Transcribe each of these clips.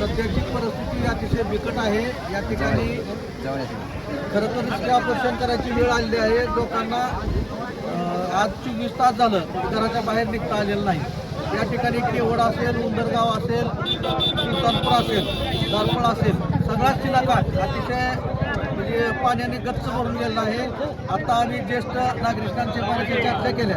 सध्याची परिस्थिती अतिशय बिकट आहे. या ठिकाणी खरं तर रिक्षा ऑपरेशन करायची वेळ आलेली आहे. लोकांना आज चोवीस तास झालं घराच्या बाहेर निघता आलेलं नाही. या ठिकाणी केवड असेल उंदरगाव असेल सुलतानपूर असेल दारपळ असेल सगळाच इलाका अतिशय पाण्याने गच्च भरून गेलेला आहे. आता आम्ही ज्येष्ठ नागरिकांची बऱ्याच चर्चा केल्या.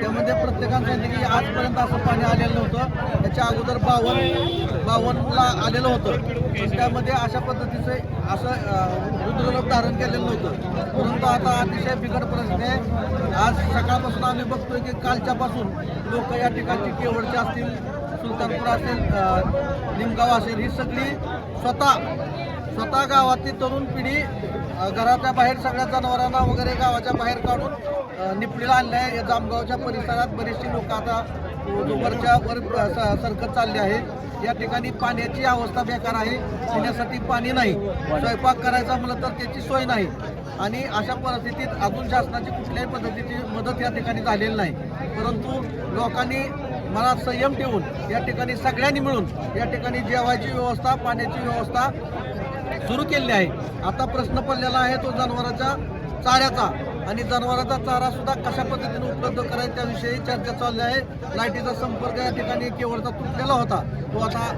त्यामध्ये प्रत्येकानं सांगितलं की आजपर्यंत असं पाणी आलेलं नव्हतं. त्याच्या अगोदर बावन्न बावन्नला आलेलं होतं. त्यामध्ये अशा पद्धतीचं असं अं, रुद्ररूप धारण केलेलं नव्हतं. परंतु आता अतिशय बिकट परिस्थिती आहे. आज सकाळपासून आम्ही बघतोय की कालच्यापासून लोक या ठिकाणची केवळचे असतील सुलतानपूर असेल निमगाव असेल ही सगळी स्वतः स्वतः गावातली तरुण पिढी घराच्या बाहेर सगळ्या जनावरांना वगैरे गावाच्या बाहेर काढून निपडीला आणलं आहे या जामगावच्या परिसरात बरीचशी लोक आता वरच्या वर स- सरकत चालली आहेत. या ठिकाणी पाण्याची अवस्था बेकार आहे. पिण्यासाठी पाणी नाही. स्वयंपाक करायचा म्हणलं तर त्याची सोय नाही. आणि अशा परिस्थितीत अजून शासनाची कुठल्याही पद्धतीची मदत या ठिकाणी झालेली नाही. परंतु लोकांनी मनात संयम ठेवून या ठिकाणी सगळ्यांनी मिळून या ठिकाणी जेवायची व्यवस्था पाण्याची व्यवस्था सुरू केलेली आहे. आता प्रश्न पडलेला आहे तो जनावरांच्या चाऱ्याचा. आणि जनावरांचा चारा सुद्धा कशा पद्धतीने उपलब्ध करायचा त्याविषयी चर्चा चालली आहे. लाईटीचा संपर्क या ठिकाणी केवळचा तुटलेला होता. तो आता